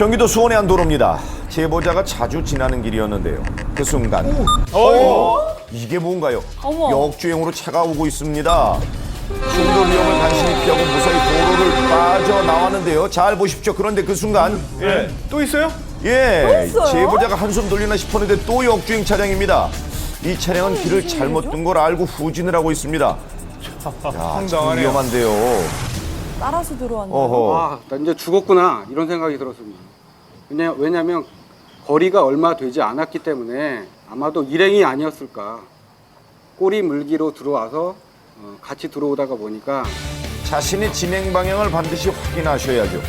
경기도 수원의 한 도로입니다. 제보자가 자주 지나는 길이었는데요. 그 순간 어? 이게 뭔가요? 어머. 역주행으로 차가 오고 있습니다. 충돌 위험을 간신히 피하고 무사히 도로를 빠져나왔는데요. 잘 보십시오. 그런데 그 순간 예. 또 있어요? 예, 있어요? 제보자가 한숨 돌리나 싶었는데 또 역주행 차량입니다. 이 차량은 길을 잘못 둔 걸 알고 후진을 하고 있습니다. 야, 참. 위험한데요. 따라서 들어왔네. 어허. 아, 나 이제 죽었구나 이런 생각이 들었습니다. 왜냐, 왜냐면 거리가 얼마 되지 않았기 때문에 아마도 일행이 아니었을까. 꼬리 물기로 들어와서 어, 같이 들어오다가 보니까 자신의 진행 방향을 반드시 확인하셔야죠.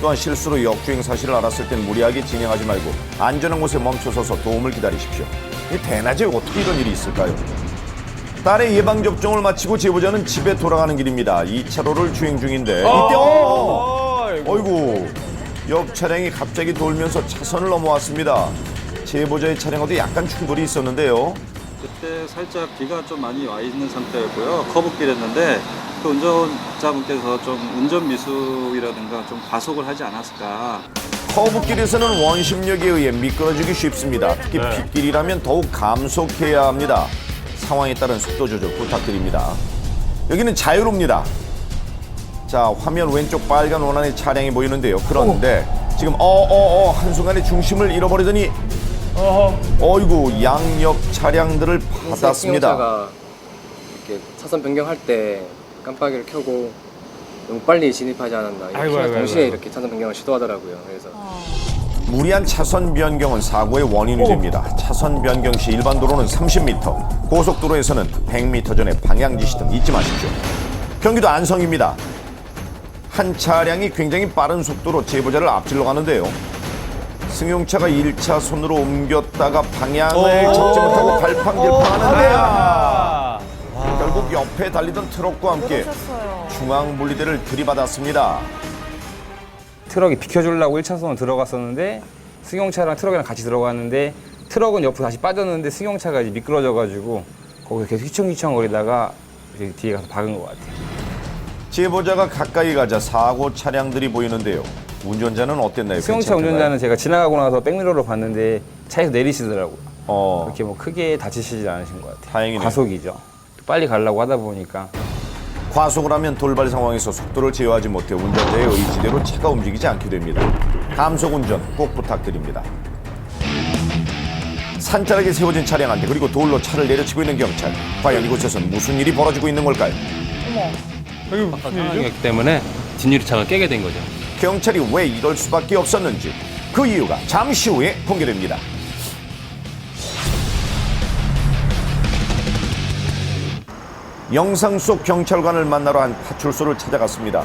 또한 실수로 역주행 사실을 알았을 땐 무리하게 진행하지 말고 안전한 곳에 멈춰서서 도움을 기다리십시오. 이 대낮에 어떻게 이런 일이 있을까요? 딸의 예방 접종을 마치고 제보자는 집에 돌아가는 길입니다. 2차로를 주행 중인데 이때 어, 아이고. 어이구 옆 차량이 갑자기 돌면서 차선을 넘어왔습니다. 제보자의 차량과도 약간 충돌이 있었는데요. 그때 살짝 비가 좀 많이 와 있는 상태였고요. 커브길이었는데 그 운전자분께서 좀 운전 미숙이라든가 좀 과속을 하지 않았을까. 커브길에서는 원심력에 의해 미끄러지기 쉽습니다. 특히 네. 빗길이라면 더욱 감속해야 합니다. 상황에 따른 속도 조절 부탁드립니다. 여기는 자유로입니다. 자, 화면 왼쪽 빨간 원안의 차량이 보이는데요. 그런데 지금 어어어 한순간에 중심을 잃어버리더니 어허. 어이구 양옆 차량들을 받았습니다. 승용차가 이렇게 차선 변경할 때 깜빡이를 켜고 너무 빨리 진입하지 않았나. 이렇게 아이고, 아이고, 동시에 아이고. 이렇게 차선 변경을 시도하더라고요. 그래서 무리한 차선 변경은 사고의 원인이 됩니다. 차선 변경 시 일반 도로는 30m, 고속도로에서는 100m 전에 방향 지시 등 잊지 마십시오. 경기도 안성입니다. 한 차량이 굉장히 빠른 속도로 제보자를 앞질러 가는데요. 승용차가 1차선으로 옮겼다가 방향을 잡지 못하고 갈팡질팡하는데요. 아. 결국 옆에 달리던 트럭과 함께. 중앙 분리대를 들이받았습니다. 트럭이 비켜주려고 1차선으로 들어갔었는데 승용차랑 트럭이랑 같이 들어갔는데 트럭은 옆으로 다시 빠졌는데 승용차가 이제 미끄러져가지고 거기서 계속 휘청휘청거리다가 뒤에 가서 박은 것 같아요. 제보자가 가까이 가자 사고 차량들이 보이는데요. 운전자는 어땠나요? 승용차? 운전자는 제가 지나가고 나서 백미러로 봤는데 차에서 내리시더라고요. 어, 그렇게 뭐 크게 다치시지 않으신 것 같아요. 다행이네요. 과속이죠. 빨리 가려고 하다 보니까 과속을 하면 돌발 상황에서 속도를 제어하지 못해 운전자의 의지대로 차가 움직이지 않게 됩니다. 감속 운전 꼭 부탁드립니다. 산자락에 세워진 차량한테 그리고 돌로 차를 내려치고 있는 경찰. 과연 이곳에선 무슨 일이 벌어지고 있는 걸까요? 어머. 여기 무슨 일이죠? 상황이었기 때문에 뒷유리창을 깨게 된 거죠. 경찰이 왜 이럴 수밖에 없었는지 그 이유가 잠시 후에 공개됩니다. 영상 속 경찰관을 만나러 한 파출소를 찾아갔습니다.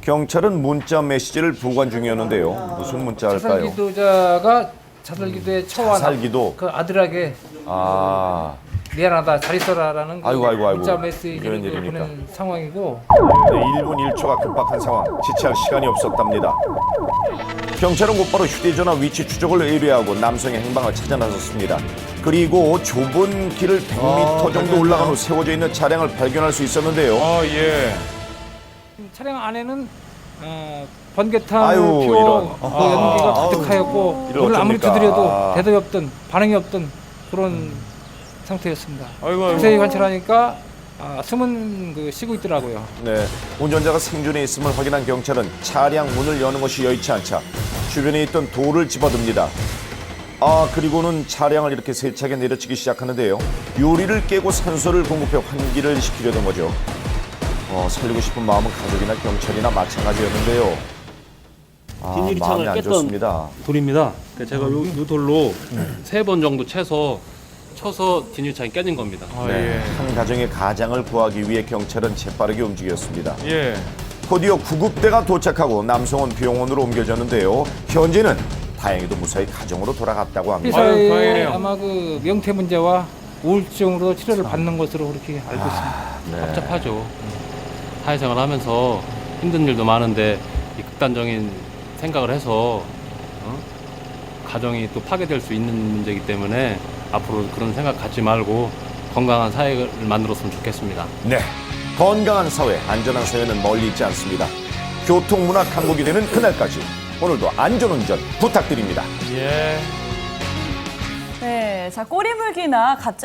경찰은 문자 메시지를 보관 중이었는데요. 무슨 문자일까요? 자살기도자가 자살 기도에 처한 자살 기도. 그 아들에게 아, 미안하다 잘 있어라라는 그 아이고, 아이고, 아이고. 문자 이런 메시지를 그 일입니까? 보낸 상황이고 네, 1분 1초가 급박한 상황. 지체할 시간이 없었답니다. 경찰은 곧바로 휴대전화 위치 추적을 의뢰하고 남성의 행방을 찾아 나섰습니다. 그리고 좁은 길을 100m 정도 올라간 후 세워져 있는 차량을 발견할 수 있었는데요. 아, 예. 차량 안에는 어, 번개탄 아유, 표 이런. 어, 연기가 가득하였고 이걸 오늘 아무리 어쩝니까? 두드려도 아. 대답이 없던 반응이 없던 그런 상태였습니다. 아이고, 아이고. 자세히 관찰하니까 아, 숨은 그 쉬고 있더라고요. 네, 운전자가 생존해 있음을 확인한 경찰은 차량 문을 여는 것이 여의치 않자 주변에 있던 돌을 집어듭니다. 아 그리고는 차량을 이렇게 세차게 내려치기 시작하는데요. 유리를 깨고 산소를 공급해 환기를 시키려던 거죠. 어, 살리고 싶은 마음은 가족이나 경찰이나 마찬가지였는데요. 아, 마음이 뒷유리창을 안 깼던 좋습니다. 돌입니다. 그러니까 제가 요, 요 돌로 세 번 정도 채서 쳐서 뒷유리창이 깨진 겁니다. 아, 네, 예. 한 가정의 가장을 구하기 위해 경찰은 재빠르게 움직였습니다. 예. 곧이어 구급대가 도착하고 남성은 병원으로 옮겨졌는데요. 현재는 다행히도 무사히 가정으로 돌아갔다고 합니다. 아유, 회사에 다행이네요. 아마 그 명태 문제와 우울증으로 치료를 받는 것으로 그렇게 알고 아. 있습니다. 복잡하죠. 사회생활 하면서 힘든 일도 많은데 이 극단적인 생각을 해서 어? 가정이 또 파괴될 수 있는 문제이기 때문에 앞으로 그런 생각 갖지 말고 건강한 사회를 만들었으면 좋겠습니다. 네. 건강한 사회, 안전한 사회는 멀리 있지 않습니다. 교통문화 강국이 되는 그날까지 오늘도 안전운전 부탁드립니다. 예. 네, 자 꼬리물기나 가짜